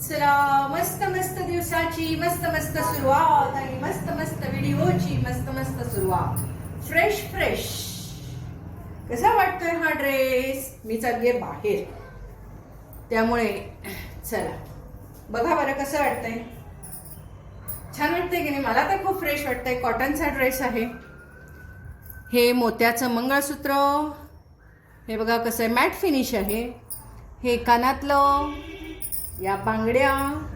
चला मस्त मस्त दिवसाची मस्त मस्त सुरुवात आणि मस्त मस्त व्हिडिओची मस्त मस्त सुरुवात. फ्रेश फ्रेश कसा वाटतोय हा ड्रेस मी चाललीये बाहेर. त्यामुळे चला. बघा बरं कसं वाटतंय. छान वाटतंय की नाही? मला तर खूप फ्रेश वाटतंय. कॉटनचा ड्रेस आहे. हे मोत्याचं मंगळसूत्र. हे बघा कसं आहे. मॅट फिनिश आहे. हे कानातलं. या बांगड्या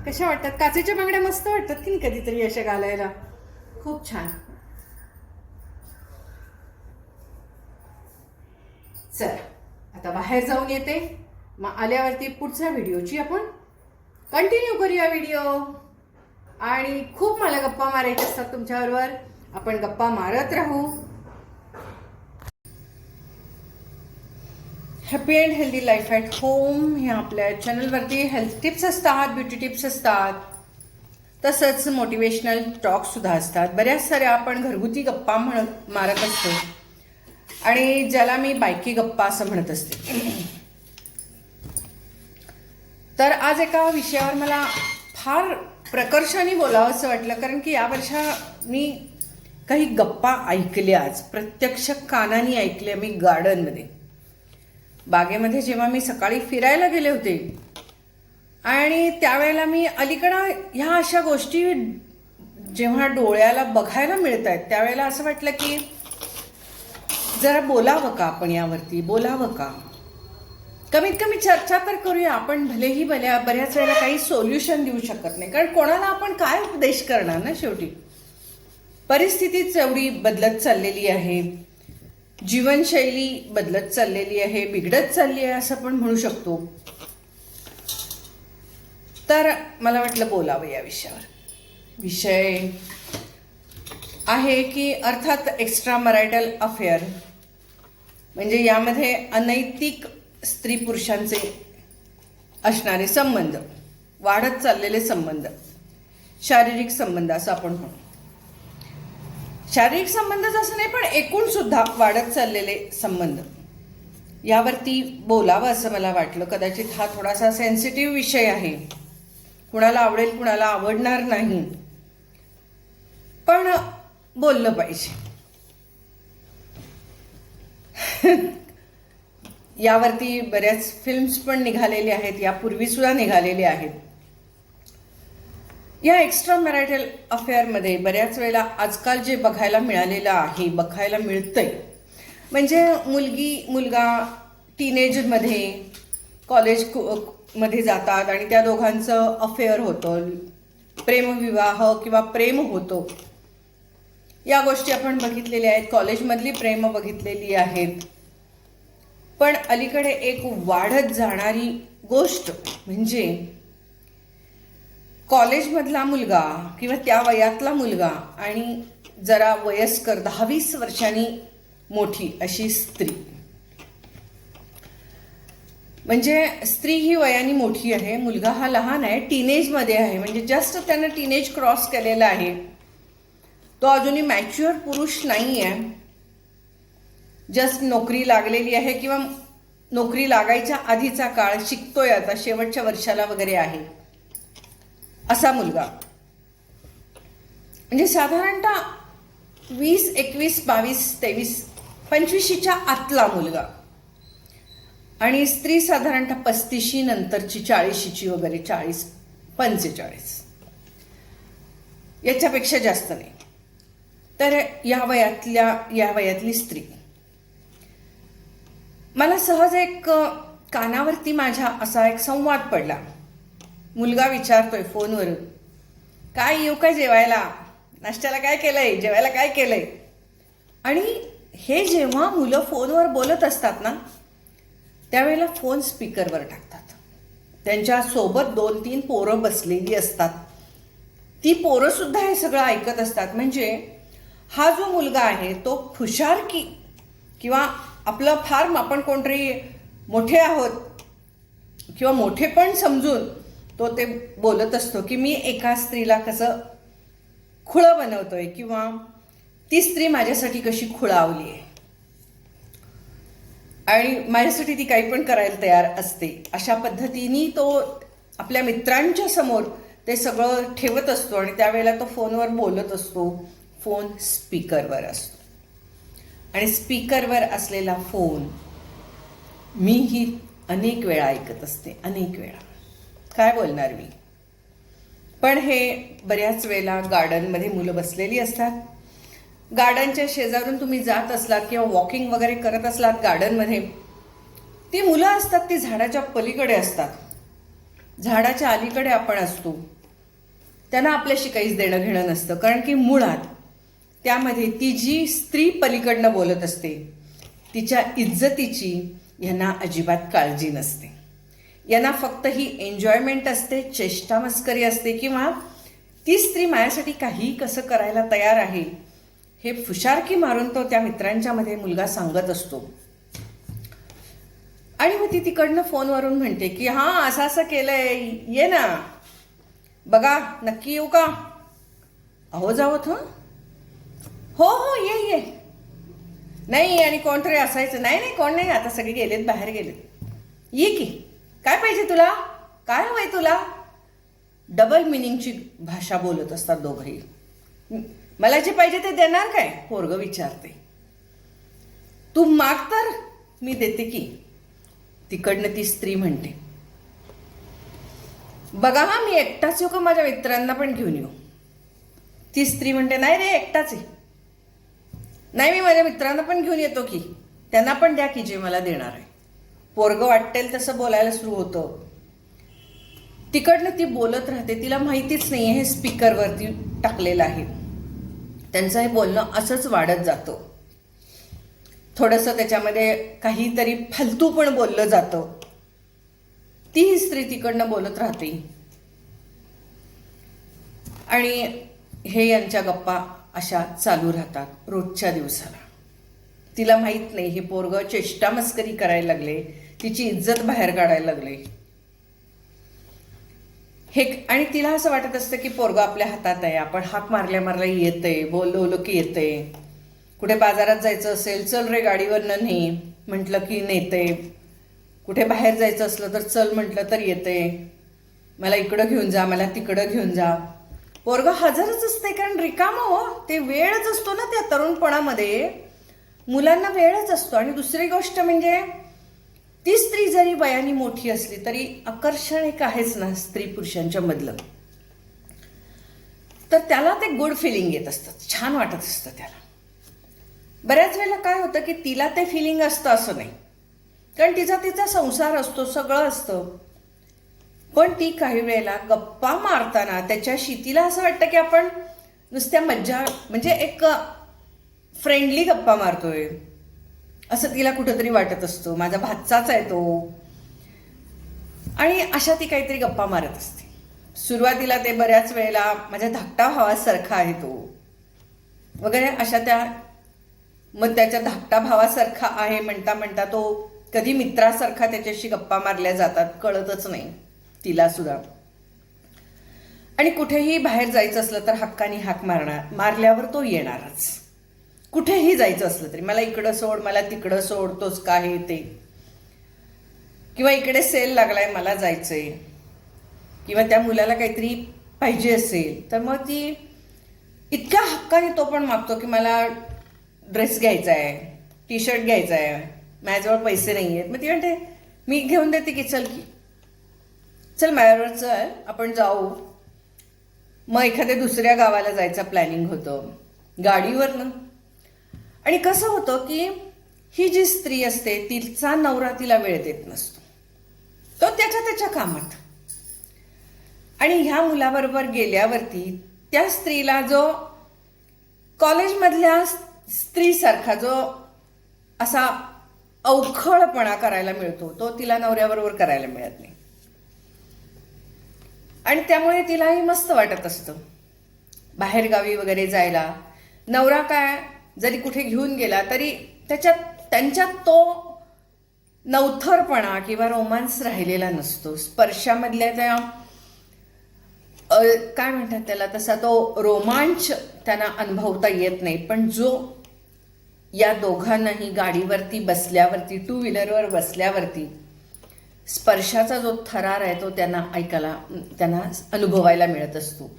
कशा वाटतात? काचेच्या बांगड्या मस्त वाटतात की नाही कधीतरी अशा घालायला? खूप छान. चल आता बाहेर जाऊन येते. मग आल्यावरती पुढच्या व्हिडिओची आपण कंटिन्यू करूया व्हिडिओ आणि खूप मला गप्पा मारायच्या असतात तुमच्याबरोबर. आपण गप्पा मारत राहू. Happy and healthy life at home ह्या आपल्या चॅनलवरती हेल्थ टिप्स असतात ब्युटी टिप्स असतात. तसंच मोटिवेशनल टॉकसुद्धा असतात. बऱ्याच साऱ्या आपण घरगुती गप्पा म्हणत मारत असतो. आणि ज्याला मी बायकी गप्पा असं म्हणत असते. तर आज एका विषयावर मला फार प्रकर्षाने बोलावं असं वाटलं कारण की या वर्षा मी काही गप्पा ऐकल्या आज. प्रत्यक्ष कानाने ऐकल्या मी गार्डनमध्ये बागेमध्ये जेव्हा मी सकाळी फिरायला गेले होते आणि त्यावेळेला मी अलीकडं ह्या अशा गोष्टी जेव्हा डोळ्याला बघायला मिळत आहेत त्यावेळेला असं वाटलं की जरा बोलावं का आपण यावरती? बोलावं का? कमीत कमी चर्चा तर करूया आपण भलेही भल्या बऱ्याच वेळेला काही सोल्युशन देऊ शकत नाही. कारण कोणाला आपण काय उपदेश करणार ना शेवटी? परिस्थितीच एवढी बदलत चाललेली आहे. जीवनशैली बदलत चाललेली आहे बिघडत चालली आहे असं पण म्हणू शकतो. तर मला वाटलं बोलावं या विषयावर. विषय आहे की अर्थात एक्स्ट्रा मरायटल अफेअर म्हणजे यामध्ये अनैतिक स्त्री पुरुषांचे असणारे संबंध वाढत चाललेले संबंध शारीरिक संबंध असं आपण म्हणू. शारीरिक संबंधच असं नाही पण एकूण सुद्धा वाढत चाललेले संबंध. यावरती बोलावं असं मला वाटलं. कदाचित हा थोडासा सेन्सिटिव्ह विषय आहे. कुणाला आवडेल कुणाला आवडणार नाही. पण बोललं पाहिजे. यावरती बऱ्याच फिल्म्स पण निघालेले आहेत. यापूर्वी सुद्धा निघालेले आहेत. या एक्स्ट्रा मॅरायटल अफेअरमध्ये बऱ्याच वेळेला आजकाल जे बघायला मिळालेलं आहे बघायला मिळतंय म्हणजे मुलगी मुलगा टीनेजमध्ये कॉलेजमध्ये जातात आणि त्या दोघांचं अफेअर होतं प्रेमविवाह किंवा प्रेम होतो. या गोष्टी आपण बघितलेल्या आहेत कॉलेजमधली प्रेम बघितलेली आहेत. पण अलीकडे एक वाढत जाणारी गोष्ट म्हणजे कॉलेजमधला मुलगा किंवा त्या वयातला मुलगा आणि जरा वयस्कर दहावीस वर्षांनी मोठी अशी स्त्री. म्हणजे स्त्री ही वयाने मोठी आहे. मुलगा हा लहान आहे टीनेजमध्ये आहे. म्हणजे जस्ट त्यानं टीनेज क्रॉस केलेला आहे. तो अजूनही मॅच्युअर पुरुष नाही आहे जस्ट नोकरी लागलेली आहे किंवा नोकरी लागायच्या आधीचा काळ शिकतोय आता शेवटच्या वर्षाला वगैरे आहे. असा मुलगा. म्हणजे साधारणतः वीस एकवीस बावीस तेवीस पंचवीशीच्या आतला मुलगा. आणि स्त्री साधारणतः पस्तीशी नंतरची चाळीशीची वगैरे चाळीस पंचेचाळीस. याच्यापेक्षा जास्त नाही. तर या वयातल्या या वयातली स्त्री. मला सहज एक कानावरती माझ्या असा एक संवाद पडला. मुलगा विचारतोय फोनवर काय येऊ काय जेवायला? नाश्त्याला काय केलंय? जेवायला काय केलंय? आणि हे जेव्हा मुलं फोनवर बोलत असतात ना त्यावेळेला फोन स्पीकरवर टाकतात. त्यांच्यासोबत दोन तीन पोरं बसलेली असतात. ती पोरंसुद्धा हे सगळं ऐकत असतात. म्हणजे हा जो मुलगा आहे तो हुशार की किंवा आपलं फार आपण कोणतरी मोठे आहोत किंवा मोठे पण समजून तो ते बोलत असतो की मी एका स्त्रीला कसं खुळं बनवतोय किंवा ती स्त्री माझ्यासाठी कशी खुळावली आहे. आणि माझ्यासाठी ती काही पण करायला तयार असते. अशा पद्धतीने तो आपल्या मित्रांच्या समोर ते सगळं ठेवत असतो आणि त्यावेळेला तो फोनवर बोलत असतो. फोन स्पीकरवर असतो. आणि स्पीकरवर असलेला फोन मीही अनेक वेळा ऐकत असते. अनेक वेळा. काय बोलणार मी? पण हे बऱ्याच वेळेला गार्डनमध्ये मुलं बसलेली असतात. गार्डनच्या शेजारून तुम्ही जात असलात किंवा वॉकिंग वगैरे करत असलात गार्डनमध्ये ती मुलं असतात ती झाडाच्या पलीकडे असतात. झाडाच्या अलीकडे आपण असतो. त्यांना आपल्याशी काहीच देणं घेणं नसतं कारण की मुळात त्यामध्ये ती जी स्त्री पलीकडनं बोलत असते तिच्या इज्जतीची यांना अजिबात काळजी नसते. यांना फक्त ही एन्जॉयमेंट असते चेष्टा मस्करी असते किंवा ती स्त्री माझ्यासाठी काही कसं करायला तयार आहे हे फुशारकी मारून तो त्या मित्रांच्या मध्ये मुलगा सांगत असतो. आणि मग ती तिकडनं फोनवरून म्हणते की हां असं असं केलंय ये ना. बघा नक्की येऊ का? अहो जावत हं. हो हो ये ये. नाही आणि कोणतरी असायचं. नाही नाही कोण नाही आता सगळे गेलेत बाहेर गेलेत. ये की. काय पाहिजे तुला? काय हवंय तुला? डबल मिनिंगची भाषा बोलत असतात दोघंही. मला जे पाहिजे ते देणार काय? पोरग विचारते. तू माग तर मी देते की. तिकडनं ती स्त्री म्हणते. बघा हा मी एकटाच येऊ का माझ्या मित्रांना पण घेऊन येऊ? ती स्त्री म्हणते नाही रे एकटाच आहे नाही मी माझ्या मित्रांना पण घेऊन येतो की. त्यांना पण द्या की जे मला देणार आहे. पोरग वाटेल तसं बोलायला सुरू होतं. तिकडनं ती बोलत राहते. तिला माहितीच नाही हे स्पीकरवरती टाकलेलं आहे. त्यांचं हे बोलणं असंच वाढत जातं. थोडंसं त्याच्यामध्ये काहीतरी फालतू पण बोललं जातं. तीही स्त्री तिकडनं बोलत राहते. आणि हे यांच्या गप्पा अशा चालू राहतात रोजच्या दिवसाला. तिला माहीत नाही हे पोरग चेष्टामस्करी करायला लागले. तिची इज्जत बाहेर काढायला लागली. हे आणि तिला असं वाटत असतं की पोरग आपल्या हातात आहे. आपण हाक मारल्या मारल्या येतंय बोलवलं की येतंय. कुठे बाजारात जायचं असेल चल रे गाडीवरनं नाही. म्हटलं की नेते कुठे बाहेर जायचं असलं तर चल म्हटलं तर येते मला इकडं घेऊन जा मला तिकडं घेऊन जा. पोरग हजरच असते कारण रिकाम हो. ते वेळच असतो ना त्या तरुणपणामध्ये. मुलांना वेळच असतो. आणि दुसरी गोष्ट म्हणजे ती स्त्री जरी वयाने मोठी असली तरी आकर्षण एक आहेच ना स्त्री पुरुषांच्या मधलं. तर त्याला ते गुड फिलिंग येत असतं छान वाटत असतं त्याला. बऱ्याच वेळेला काय होतं की तिला ते फिलिंग असतं असं नाही. कारण तिचा तिचा संसार असतो सगळं असतं. पण ती काही वेळेला गप्पा मारताना त्याच्याशी तिला असं वाटतं की आपण नुसत्या मज्जा म्हणजे एक फ्रेंडली गप्पा मारतोय. असं तिला कुठंतरी वाटत असतो. माझा भातचाच आहे तो. आणि अशा ती काहीतरी गप्पा मारत असते. सुरुवातीला ते बऱ्याच वेळेला माझ्या धाकटा भावासारखा आहे तो. वगैरे अशा त्या मग त्याच्या धाकटा भावासारखा आहे म्हणता म्हणता तो कधी मित्रासारखा त्याच्याशी गप्पा मारल्या जातात कळतच नाही तिला सुद्धा. आणि कुठेही बाहेर जायचं असलं तर हक्कानी हाक मारणार मारल्यावर तो येणारच. कुठेही जायचं असलं तरी मला इकडं सोड मला तिकडं सोड तोच का ते. किंवा इकडे सेल लागलाय मला जायचंय. किंवा त्या मुलाला काहीतरी पाहिजे असेल तर मग ती इतक्या हक्काने तो पण मागतो की मला ड्रेस घ्यायचा आहे टी शर्ट घ्यायचा आहे माझ्याजवळ पैसे नाही आहेत मग ती म्हणते मी घेऊन देते की चल की. चल माझ्यावर चल आपण जाऊ. मग एखाद्या दुसऱ्या गावाला जायचं प्लॅनिंग होतं. गाडीवरनं आणि कसं होतं की ही जी स्त्री असते तिचा नवरा तिला वेळ देत नसतो. तो त्याच्या त्याच्या कामात. आणि ह्या मुलाबरोबर गेल्यावरती त्या स्त्रीला जो कॉलेजमधल्या स्त्रीसारखा जो असा अवखळपणा करायला मिळतो तो तिला नवऱ्याबरोबर करायला मिळत नाही. आणि त्यामुळे तिलाही मस्त वाटत असतं. बाहेरगावी वगैरे जायला. नवरा काय जरी कुठे घेऊन गेला तरी त्याच्यात त्यांच्यात तो नवथरपणा किंवा रोमांस राहिलेला नसतो. स्पर्शामधल्या त्या काय म्हणतात त्याला तसा तो रोमांच त्यांना अनुभवता येत नाही. पण जो या दोघांनाही गाडीवरती बसल्यावरती टू व्हीलरवर बसल्यावरती स्पर्शाचा जो थरार आहे तो त्यांना ऐकायला त्यांना अनुभवायला मिळत असतो.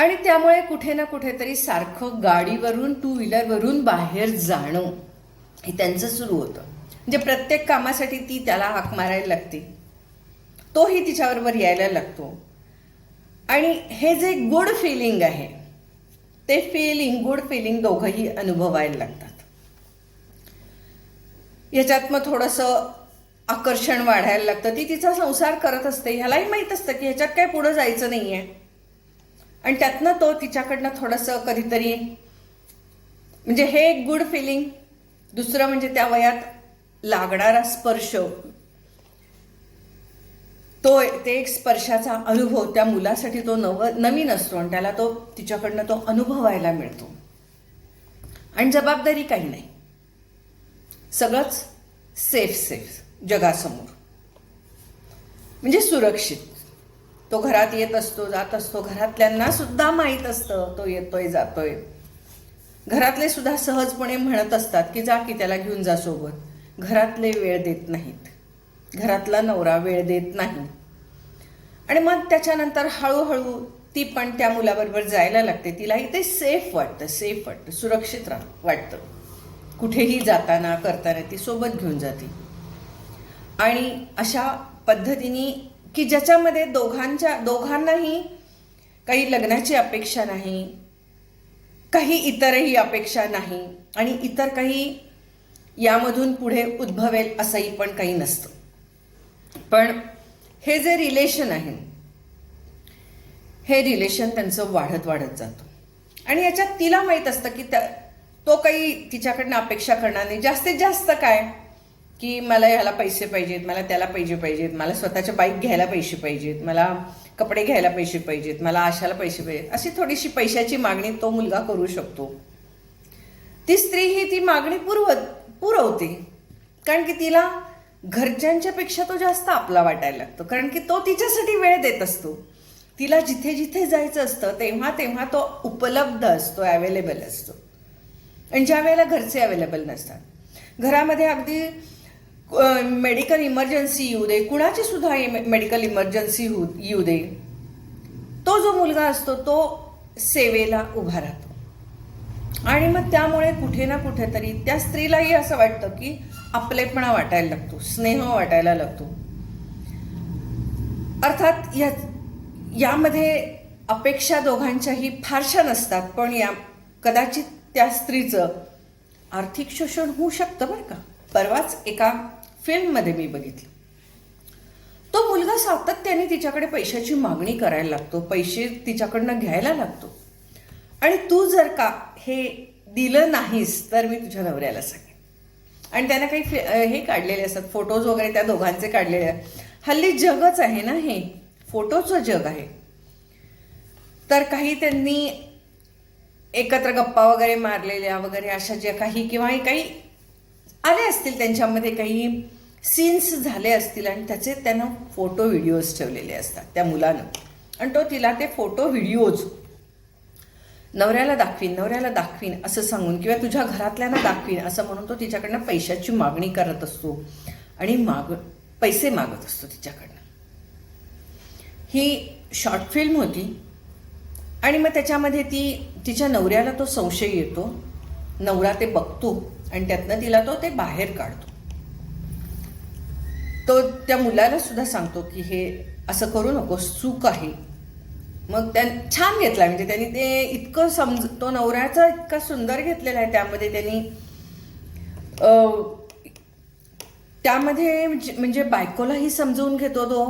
आणि त्यामुळे कुठे ना कुठेतरी सारखं गाडीवरून टू व्हीलरवरून बाहेर जाणं हे त्यांचं सुरू होतं. म्हणजे प्रत्येक कामासाठी ती त्याला हाक मारायला लागते. तोही तिच्याबरोबर यायला लागतो. आणि हे जे गुड फिलिंग आहे ते फिलिंग गुड फिलिंग दोघंही अनुभवायला लागतात. याच्यात मग थोडंसं आकर्षण वाढायला लागतं. ती तिचा संसार करत असते. ह्यालाही माहीत असतं की ह्याच्यात काय पुढं जायचं नाही आहे आणि त्यातनं तो तिच्याकडनं थोडंसं कधीतरी म्हणजे हे एक गुड फिलिंग दुसरं म्हणजे त्या वयात लागणारा स्पर्श. तो ते एक स्पर्शाचा अनुभव त्या मुलासाठी तो नव नवीन असतो आणि त्याला तो तिच्याकडनं तो अनुभवायला मिळतो. आणि जबाबदारी काही नाही. सगळंच सेफ सेफ जगासमोर. म्हणजे सुरक्षित. तो घरात येत असतो जात असतो. घरातल्यांना सुद्धा माहीत असतं तो येतोय जातोय. घरातले सुद्धा सहजपणे म्हणत असतात की जा की त्याला घेऊन जा सोबत. घरातले वेळ देत नाहीत. घरातला नवरा वेळ देत नाही. आणि मग त्याच्यानंतर हळूहळू ती पण त्या मुलाबरोबर जायला लागते. तिलाही ते सेफ वाटतं सेफ वाटतं सुरक्षित राह वाटतं. कुठेही जाताना करताना ती सोबत घेऊन जाते. आणि अशा पद्धतीने की ज्याच्यामध्ये दोघांच्या दोघांनाही काही लग्नाची अपेक्षा नाही काही इतरही अपेक्षा नाही आणि इतर काही यामधून पुढे उद्भवेल असंही पण काही नसतं. पण हे जे रिलेशन आहे हे रिलेशन त्यांचं वाढत वाढत जातं. आणि याच्यात तिला माहीत असतं की त्या तो काही तिच्याकडनं अपेक्षा करणार नाही. जास्तीत जास्त काय? की मला ह्याला पैसे पाहिजेत मला त्याला पैसे पाहिजेत मला स्वतःच्या बाईक घ्यायला पैसे पाहिजेत मला कपडे घ्यायला पैसे पाहिजेत मला आशाला पैसे पाहिजेत अशी थोडीशी पैशाची मागणी तो मुलगा करू शकतो. ती स्त्री ही ती मागणी पुरवत पुरवते. कारण की तिला घरच्यांच्यापेक्षा तो जास्त आपला वाटायला लागतो. कारण की तो तिच्यासाठी वेळ देत असतो. तिला जिथे जिथे जायचं असतं तेव्हा तेव्हा तो उपलब्ध असतो अवेलेबल असतो. आणि ज्या वेळेला घरचे अवेलेबल नसतात. घरामध्ये अगदी मेडिकल इमर्जन्सी येऊ दे. कुणाची सुद्धा मेडिकल इमर्जन्सी होऊ येऊ दे. तो जो मुलगा असतो तो सेवेला उभा राहतो. आणि मग त्यामुळे कुठे ना कुठेतरी त्या स्त्रीलाही असं वाटतं की आपलेपणा वाटायला लागतो स्नेह वाटायला लागतो. अर्थात या यामध्ये अपेक्षा दोघांच्याही फारशा नसतात पण या कदाचित त्या स्त्रीचं आर्थिक शोषण होऊ शकतं बरं का. परवाच एका फिल्ममध्ये मी बघितलं. तो मुलगा सातत्याने तिच्याकडे पैशाची मागणी करायला लागतो पैसे तिच्याकडनं घ्यायला लागतो. आणि तू जर का हे दिलं नाहीस तर मी तुझ्या नवऱ्याला सांगेन. आणि त्यानं काही हे काढलेले असतात फोटोज वगैरे त्या दोघांचे काढलेले आहेत. हल्ली जगच आहे ना हे फोटोचं जग आहे. तर काही त्यांनी एकत्र गप्पा वगैरे मारलेल्या वगैरे अशा ज्या काही किंवा काही आले असतील त्यांच्यामध्ये काही सीन्स झाले असतील आणि त्याचे त्यानं फोटो व्हिडिओज ठेवलेले असतात त्या मुलानं. आणि तो तिला ते फोटो व्हिडिओज नवऱ्याला दाखवीन नवऱ्याला दाखवीन असं सांगून किंवा तुझ्या घरातल्यांना दाखवीन असं म्हणून तो तिच्याकडनं पैशाची मागणी करत असतो आणि माग पैसे मागत असतो तिच्याकडनं. ही शॉर्ट फिल्म होती आणि मग त्याच्यामध्ये ती तिच्या नवऱ्याला तो संशय येतो. नवरा ते बघतो. आणि त्यातनं तिला तो ते बाहेर काढतो. तो त्या मुलाला सुद्धा सांगतो की हे असं करू नकोस चूक आहे. मग त्या छान घेतला म्हणजे त्यांनी ते इतकं समज तो नवऱ्याचा इतका सुंदर घेतलेला आहे त्यामध्ये त्यांनी त्यामध्ये म्हणजे, म्हणजे- बायकोलाही समजवून घेतो तो.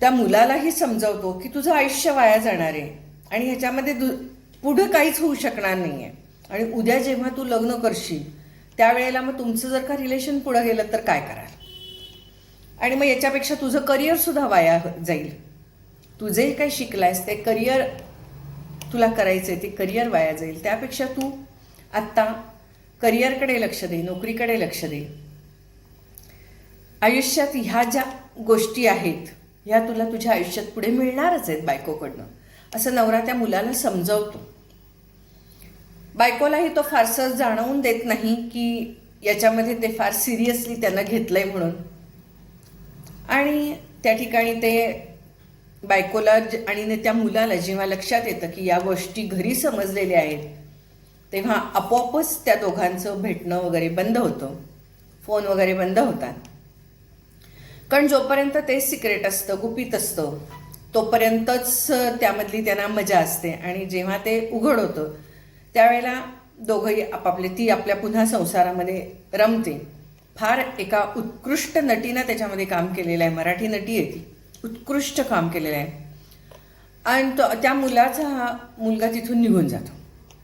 त्या मुलालाही समजवतो की तुझं आयुष्य वाया जाणार आहे आणि ह्याच्यामध्ये दु पुढं काहीच होऊ शकणार नाही आहे आणि उद्या जेव्हा तू लग्न करशील त्यावेळेला मग तुमचं जर का रिलेशन पुढं गेलं तर काय कराल? आणि मग याच्यापेक्षा तुझं करिअरसुद्धा वाया जाईल. तू जे काही शिकलायस ते करिअर तुला करायचं आहे ते करिअर वाया जाईल. त्यापेक्षा तू आत्ता करिअरकडे लक्ष दे नोकरीकडे लक्ष दे. आयुष्यात ह्या ज्या गोष्टी आहेत ह्या तुला तुझ्या आयुष्यात पुढे मिळणारच आहेत बायकोकडनं. असं नवरा त्या मुलाला समजवतो. बायकोलाही तो फारसं जाणवून देत नाही की याच्यामध्ये ते फार सिरियसली त्यांना घेतलंय म्हणून. आणि त्या ठिकाणी ते बायकोला ज- आणि त्या मुलाला जेव्हा लक्षात येतं की या गोष्टी घरी समजलेल्या आहेत तेव्हा आपोआपच त्या दोघांचं भेटणं वगैरे बंद होतं. फोन वगैरे बंद होतात. कारण जोपर्यंत ते सिक्रेट असतं गुपित असतं तोपर्यंतच त्यामधली त्यांना मजा असते. आणि जेव्हा ते उघड होतं त्यावेळेला दोघंही आपापले ती आपल्या पुन्हा संसारामध्ये रमते. फार एका उत्कृष्ट नटीनं त्याच्यामध्ये काम केलेलं आहे. मराठी नटी आहे ती. उत्कृष्ट काम केलेलं आहे. आणि तो त्या मुलाचा हा मुलगा तिथून निघून जातो.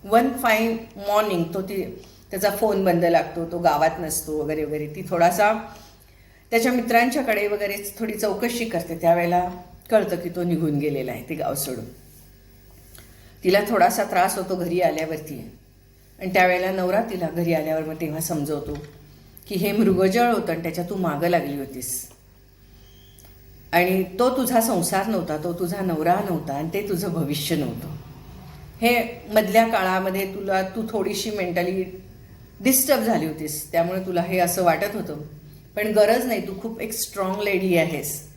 वन फाईन मॉर्निंग तो ती त्याचा फोन बंद लागतो तो गावात नसतो वगैरे वगैरे. ती थोडासा त्याच्या मित्रांच्याकडे वगैरे थोडी चौकशी करते. त्यावेळेला कळतं की तो निघून गेलेला आहे ते गाव सोडून. तिला थोडासा त्रास होतो घरी आल्यावरती. आणि त्यावेळेला नवरा तिला घरी आल्यावर मग तेव्हा समजवतो की हे मृगजळ होतं आणि त्याच्या तू मागं लागली होतीस. आणि तो तुझा संसार नव्हता तो तुझा नवरा नव्हता आणि ते तुझं भविष्य नव्हतं. हे मधल्या काळामध्ये तुला तू थोडीशी मेंटली डिस्टर्ब झाली होतीस त्यामुळे तुला हे असं वाटत होतं. पण गरज नाही तू खूप एक स्ट्रॉंग लेडी आहेस.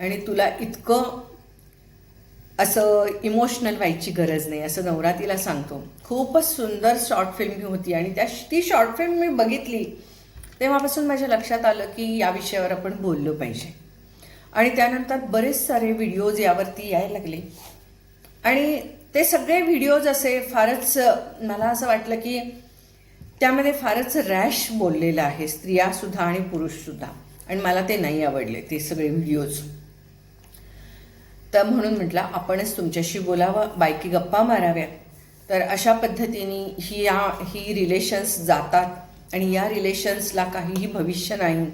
आणि तुला इतकं असं इमोशनल व्हायची गरज नाही असं नवरा तिला सांगतो. खूपच सुंदर शॉर्ट फिल्म ही होती आणि त्या ती शॉर्ट फिल्म मी बघितली तेव्हापासून माझ्या लक्षात आलं की या विषयावर आपण बोललो पाहिजे. आणि त्यानंतर बरेच सारे व्हिडिओज यावरती यायला लागले. आणि ते सगळे व्हिडिओज असे फारच मला असं वाटलं की त्यामध्ये फारच रॅश बोललेलं आहे स्त्रियासुद्धा आणि पुरुषसुद्धा आणि मला ते नाही आवडले ते सगळे व्हिडिओज तर म्हणून म्हटलं आपणच तुमच्याशी बोलावं बायकी गप्पा माराव्या. तर अशा पद्धतीने ही या ही रिलेशन्स जातात आणि या रिलेशन्सला काहीही भविष्य नाही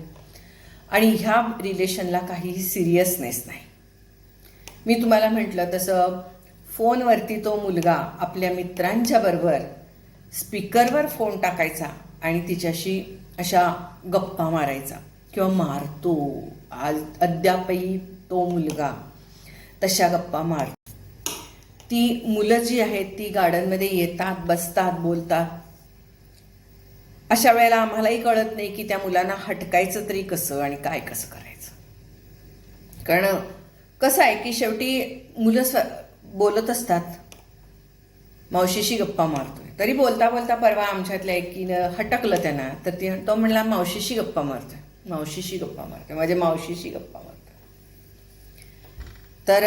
आणि ह्या रिलेशनला काहीही सिरियसनेस नाही. मी तुम्हाला म्हटलं तसं फोनवरती तो मुलगा आपल्या मित्रांच्या बरोबर स्पीकरवर फोन टाकायचा आणि तिच्याशी अशा गप्पा मारायचा किंवा मारतो. आज अद्यापही तो मुलगा तशा गप्पा मार. ती मुलं जी आहेत ती गार्डनमध्ये येतात बसतात बोलतात. अशा वेळेला आम्हालाही कळत नाही की त्या मुलांना हटकायचं तरी कसं आणि काय कसं करायचं. कारण कसं आहे की शेवटी मुलं स्व बोलत असतात. मावशीशी गप्पा मारतोय. तरी बोलता बोलता परवा आमच्यातल्या एकीनं हटकलं त्यांना. तर ती तो म्हणला मावशीशी गप्पा मारतोय. मावशीशी गप्पा मारतोय. माझ्या मावशीशी गप्पा तर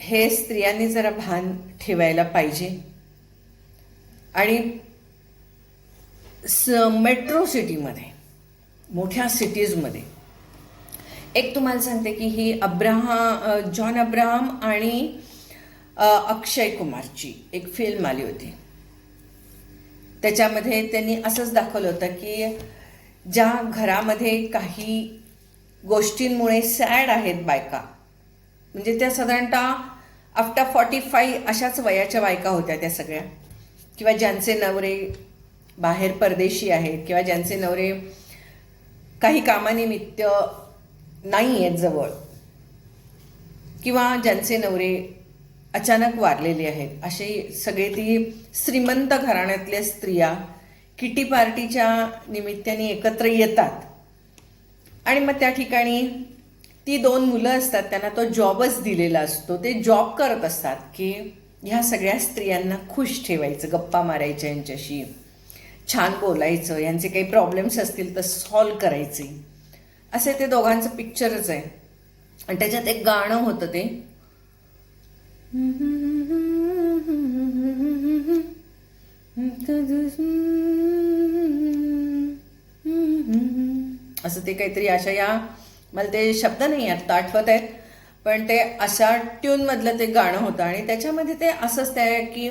हे स्त्रियांनी जरा भान ठेवायला पाहिजे. आणि स मेट्रो सिटीमध्ये मोठ्या सिटीजमध्ये एक तुम्हाला सांगते की ही अब्राहा जॉन अब्राहम आणि अक्षय कुमारची एक फिल्म आली होती. त्याच्यामध्ये त्यांनी असंच दाखवलं होतं की ज्या घरामध्ये काही गोष्टींमुळे सॅड आहेत बायका म्हणजे त्या साधारणतः आफ्टर फॉर्टी फाय अशाच वयाच्या बायका होत्या त्या सगळ्या. किंवा ज्यांचे नवरे बाहेर परदेशी आहेत किंवा ज्यांचे नवरे काही कामानिमित्त नाही आहेत जवळ किंवा ज्यांचे नवरे अचानक वारलेले आहेत असे सगळे ती श्रीमंत घराण्यातल्या स्त्रिया किटी पार्टीच्या निमित्ताने एकत्र येतात. आणि मग त्या ठिकाणी ती दोन मुलं असतात त्यांना तो जॉबच दिलेला असतो. ते जॉब करत असतात की ह्या सगळ्या स्त्रियांना खुश ठेवायचं गप्पा मारायच्या यांच्याशी छान बोलायचं यांचे काही प्रॉब्लेम्स असतील तर सॉल्व करायचे. असे ते दोघांचं पिक्चरच आहे. आणि त्याच्यात एक गाणं होतं ते. असं ते काहीतरी अशा या मला ते शब्द नाही आत्ता आठवत आहेत. पण ते अशा ट्यूनमधलं ते गाणं होतं आणि त्याच्यामध्ये ते असंच ते आहे की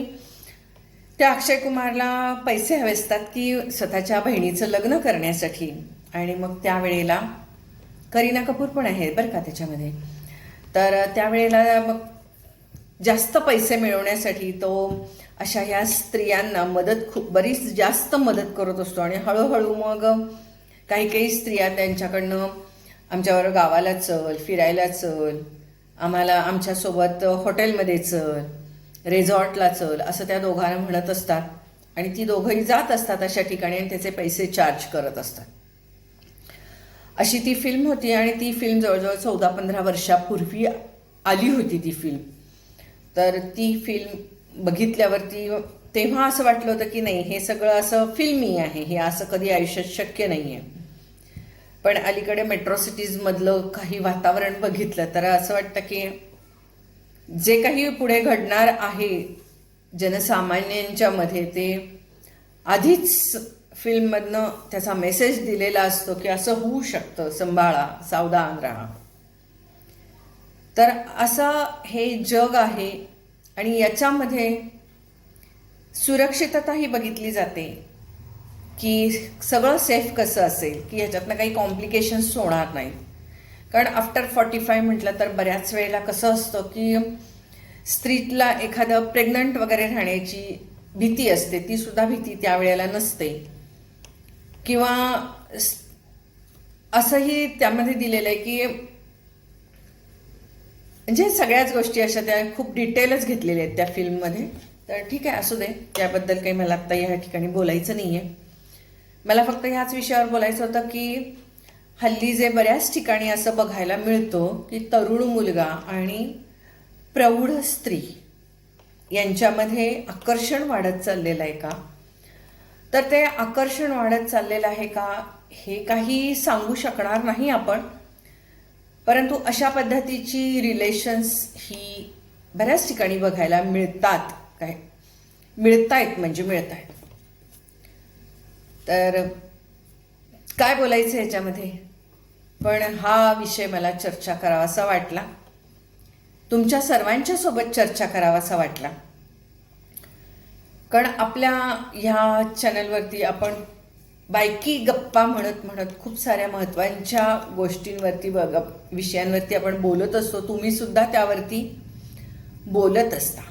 त्या अक्षय कुमारला पैसे हवे असतात की स्वतःच्या बहिणीचं लग्न करण्यासाठी. आणि मग त्यावेळेला करीना कपूर पण आहे बरं का त्याच्यामध्ये. तर त्यावेळेला मग जास्त पैसे मिळवण्यासाठी तो अशा ह्या स्त्रियांना मदत खूप बरीच जास्त मदत करत असतो. आणि हळूहळू मग काही काही स्त्रिया त्यांच्याकडनं आमच्यावर गावाला चल फिरायला चल आम्हाला आमच्यासोबत हॉटेलमध्ये चल रेझॉर्टला चल असं त्या दोघांना म्हणत असतात. आणि ती दोघंही जात असतात अशा ठिकाणी आणि त्याचे पैसे चार्ज करत असतात. अशी ती फिल्म होती आणि ती फिल्म जवळजवळ चौदा पंधरा वर्षापूर्वी आली होती ती फिल्म तर ती फिल्म बघितल्यावरती तेव्हा असं वाटलं होतं की नाही हे सगळं असं फिल्मी आहे हे असं कधी आयुष्यात शक्य नाही आहे पण अलीकडे मेट्रो सिटीजमधलं काही वातावरण बघितलं तर असं वाटतं की जे काही पुढे घडणार आहे जनसामान्यांच्यामध्ये ते आधीच फिल्ममधनं त्याचा मेसेज दिलेला असतो की असं होऊ शकतं संभाळा सावधान राहा. तर असं हे जग आहे आणि याच्यामध्ये सुरक्षितताही बघितली जाते. की सगळं सेफ कसं असेल की ह्याच्यातनं काही कॉम्प्लिकेशन्स होणार नाहीत. कारण आफ्टर फॉर्टी फाय म्हटलं तर बऱ्याच वेळेला कसं असतं की स्त्रीला एखादं प्रेग्नंट वगैरे राहण्याची भीती असते ती सुद्धा भीती त्यावेळेला नसते. किंवा असंही त्यामध्ये दिलेलं आहे की म्हणजे सगळ्याच गोष्टी अशा त्या खूप डिटेलच घेतलेल्या आहेत त्या फिल्ममध्ये तर ठीक आहे असू दे. त्याबद्दल काही मला आत्ता या ठिकाणी बोलायचं नाही आहे मला फक्त ह्याच विषयावर बोलायचं होतं की हल्ली जे बऱ्याच ठिकाणी असं बघायला मिळतो की तरुण मुलगा आणि प्रौढ स्त्री यांच्यामध्ये आकर्षण वाढत चाललेलं आहे का? तर ते आकर्षण वाढत चाललेलं आहे का हे काही सांगू शकणार नाही आपण. परंतु अशा पद्धतीची रिलेशन्स ही बऱ्याच ठिकाणी बघायला मिळतात. काय? मिळतायत म्हणजे मिळत आहेत तर काय बोलायचं ह्याच्यामध्ये पण हा विषय मला चर्चा करावासा वाटला. तुमच्या सर्वांच्या सोबत चर्चा करावासा वाटला. कारण आपल्या ह्या चॅनलवरती आपण बायकी गप्पा म्हणत म्हणत खूप साऱ्या महत्त्वाच्या गोष्टींवरती व गप- विषयांवरती आपण बोलत असतो तुम्ही सुद्धा त्यावरती बोलत असता.